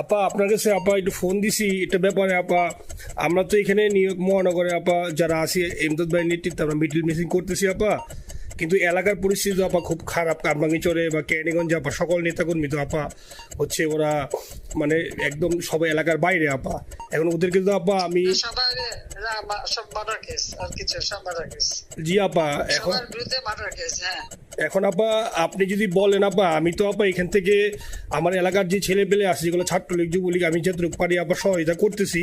আপা আপনার কাছে আপা একটু ফোন দিছি, এটা ব্যাপারে আপা, আমরা তো এখানে ইয়র্ক মহানগরে আপা যারা আছি, এমদাদ ভাই নেতৃত্বে আমরা মিডিল মিসিং করতেছি আপা। কিন্তু এলাকার পরিস্থিতি আপা খুব খারাপ কারবাঙ্গিচরে বা ক্যানিগঞ্জ আপা সকল নেতাকর্মী তো আপা, হচ্ছে ওরা মানে একদম সব এলাকার বাইরে আপা এখন ওদেরকে তো আপা আমি জি আপা এখন হ্যাঁ। এখন আপা আপনি যদি বলেন আপা আমি তো আপা এখান থেকে আমার এলাকার যে ছেলে পেলে আছে যেগুলো ছাত্রলীগ যুবলীগ আমি যেহেতু পারি আপা সহায়তা করতেছি।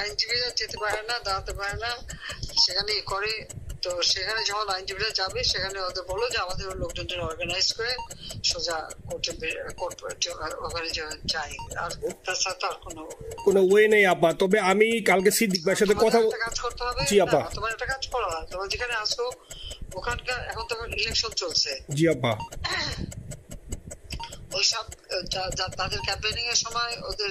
আইনজীবীরা যেতে পারে না দাঁড়াতে পারে না। সেখানে করে। তো সেখানে যখন আইনজীবীরা যাবে সেখানে ওদের বলো যে আমাদের লোকজনদের অর্গানাইজ করে সোজা কোর্টে ওখানে যাই। আর তাছাড়া তো আর কোনো কোনো ওয়ে নেই আপা তবে আমি কালকে সিদ্দিক ভাইয়ের সাথে কথা কাজ করতে হবে। জি, আপা। তোমার একটা কাজ করো তোমার যেখানে আসো ওখানকার এখন তো ইলেকশন চলছে। জি আপা ওইসব তাদের ক্যাম্পেনিং এর সময় ওদের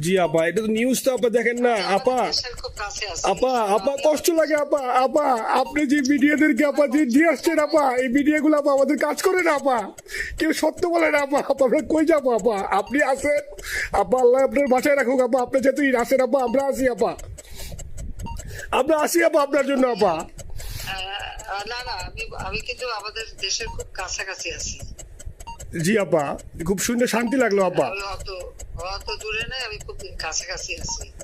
জি আপা এটা তো নিউজ তো আপা দেখেন না। আপা আমাদের দেশের খুব কাছে আছে। আপা আপা কষ্ট লাগে আপা আপা আপনি যে মিডিয়াদেরকে আপা যে দিয়ে আসছেন আপা এই মিডিয়াগুলো আপা আমাদের কাজ করে না আপা। কেউ সত্য বলে না আপা আপা আমরা কই যাব আপা? আপনি আসেন আপা আল্লাহ আপনার বাসায় রাখুক আপা আপনি যেহেতু আসেন আপা আমরা আসি আপা। আমরা আসি আপা আপনার জন্য আপা। না না আমি আমি কিন্তু আমাদের দেশের খুব কাছাকাছি আছি। জি, আপা। খুব সুন্দর শান্তি লাগল, আপা। অত অত দূরে নেই, আমি খুব কাছাকাছি আছি।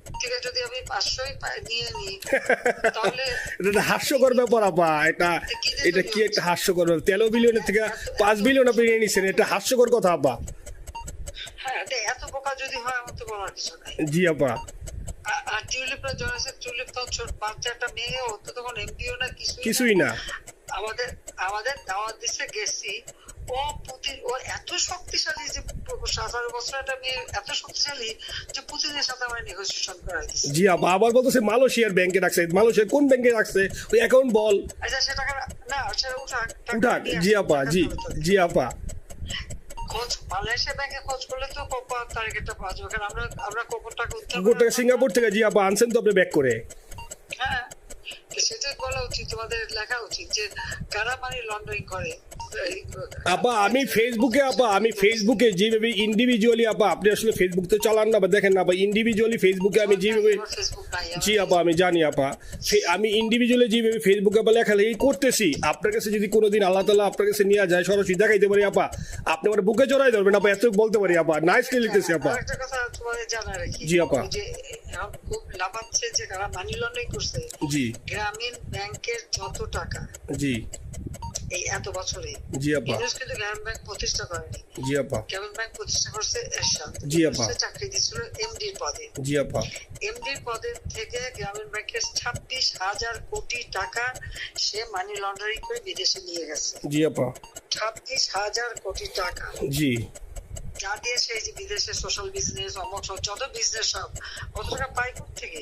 থেকে যদি আমি পাঁচশোই নিয়ে নিই তাহলে এটা হাস্যকর ব্যাপার আপা। এটা এটা কি একটা হাস্যকর তেরো বিলিয়নের থেকে পাঁচ বিলিয়ন আপনি নিয়ে নিচ্ছেন এটা হাস্যকর কথা আপা। হ্যাঁ এত বোকা যদি হয় আমার তো বলার কিছু নাই। জি আপা। আর টিউলিপরা জয়েছে টিউলিপ তো ছোট বাচ্চা একটা মেয়ে ও তো তখন এমপিও না কিছুই না। আমাদের আমাদের দাওয়াত দিচ্ছে গেছি। ও পুতিন ও এত শক্তিশালী যে সতেরো বছর একটা মেয়ে এত শক্তিশালী যে পুতিনের সাথে আমার নেগোসিয়েশন দিচ্ছে জি আপা আবার বলতেছে মালয়েশিয়ার ব্যাংকে রাখছে। মালয়েশিয়ার কোন ব্যাংকে রাখছে? ওই অ্যাকাউন্ট বল। আচ্ছা সে টাকা না সেটা উঠাক উঠাক। জি আপা জি জি আপা। খোঁজ মালয়েশিয়া ব্যাংকে খোঁজ করলে তো কপার তারিখটা পাওয়া যাবে। কারণ আমরা আমরা কপার টাকা উদ্ধার সিঙ্গাপুর থেকে জি আপা আনছেন তো আপনি ব্যাক করে। হ্যাঁ। সেটাই বলা উচিত তোমাদের লেখা উচিত যে কারা মানি লন্ডারিং করে? আপা আমি ফেসবুকে আপা আমি ফেসবুকে যেভাবে ইন্ডিভিজুয়ালি আপা আপনি আসলে ফেসবুক তো চালান না বা দেখেন না আপা ইন্ডিভিজুয়ালি ফেসবুকে আমি যেভাবে জি আপা আমি জানি আপা। আমি ইন্ডিভিজুয়ালি যেভাবে ফেসবুকে আপা লেখালেখি করতেছি আপনার কাছে যদি কোনোদিন আল্লাহ তালা আপনার কাছে নিয়ে যায় সরাসরি দেখাইতে পারি আপা আপনি আমার বুকে চড়াই ধরবেন আপা এত বলতে পারি আপা নাইসলি লিখতেছি আপা। জি, আপা। ওই যে এখন যে কারা মানি লন্ডারিং করছে। জি। গ্রামীণ ব্যাংকের যত টাকা জি। এই এত বছরে জি আপা ইউনুস কিন্তু গ্রামীণ ব্যাংক প্রতিষ্ঠা করেনি। জি আপা গ্রামীণ ব্যাংক প্রতিষ্ঠা করছে এরশাদ। জি, আপা। চাকরি দিচ্ছিল এমডির পদে। জি আপা এমডির পদে থেকে গ্রামীণ ব্যাংকের ছাব্বিশ হাজার কোটি টাকা সে মানি লন্ডারিং করে বিদেশে নিয়ে গেছে। জি আপা ছাব্বিশ হাজার কোটি টাকা। জি। যা দিয়ে সে যে বিদেশে সোশ্যাল বিজনেস অমক যত বিজনেস সব কত টাকা পায় থেকে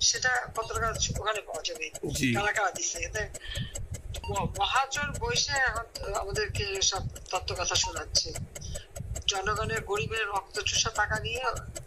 সেটা পত্রকার ওখানে পাওয়া যাবে। জি। কারা কারা দিচ্ছে এতে মহাজন বসে এখন আমাদেরকে সব তত্ত্ব কথা শোনাচ্ছে। জনগণের গরিবের রক্ত চুষা টাকা নিয়ে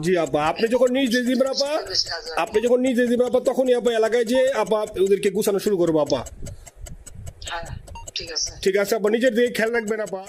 জি আপা। আপনি যখন নিজ দিয়ে দিবেন আপা আপনি যখন নিজ দিয়ে দিবেন আপা তখনই আপা এলাকায় যে আপা ওদেরকে গুছানো শুরু করব আপা। হ্যাঁ ঠিক আছে। ঠিক আছে আপা। নিজের দিকে খেয়াল রাখবেন আপা।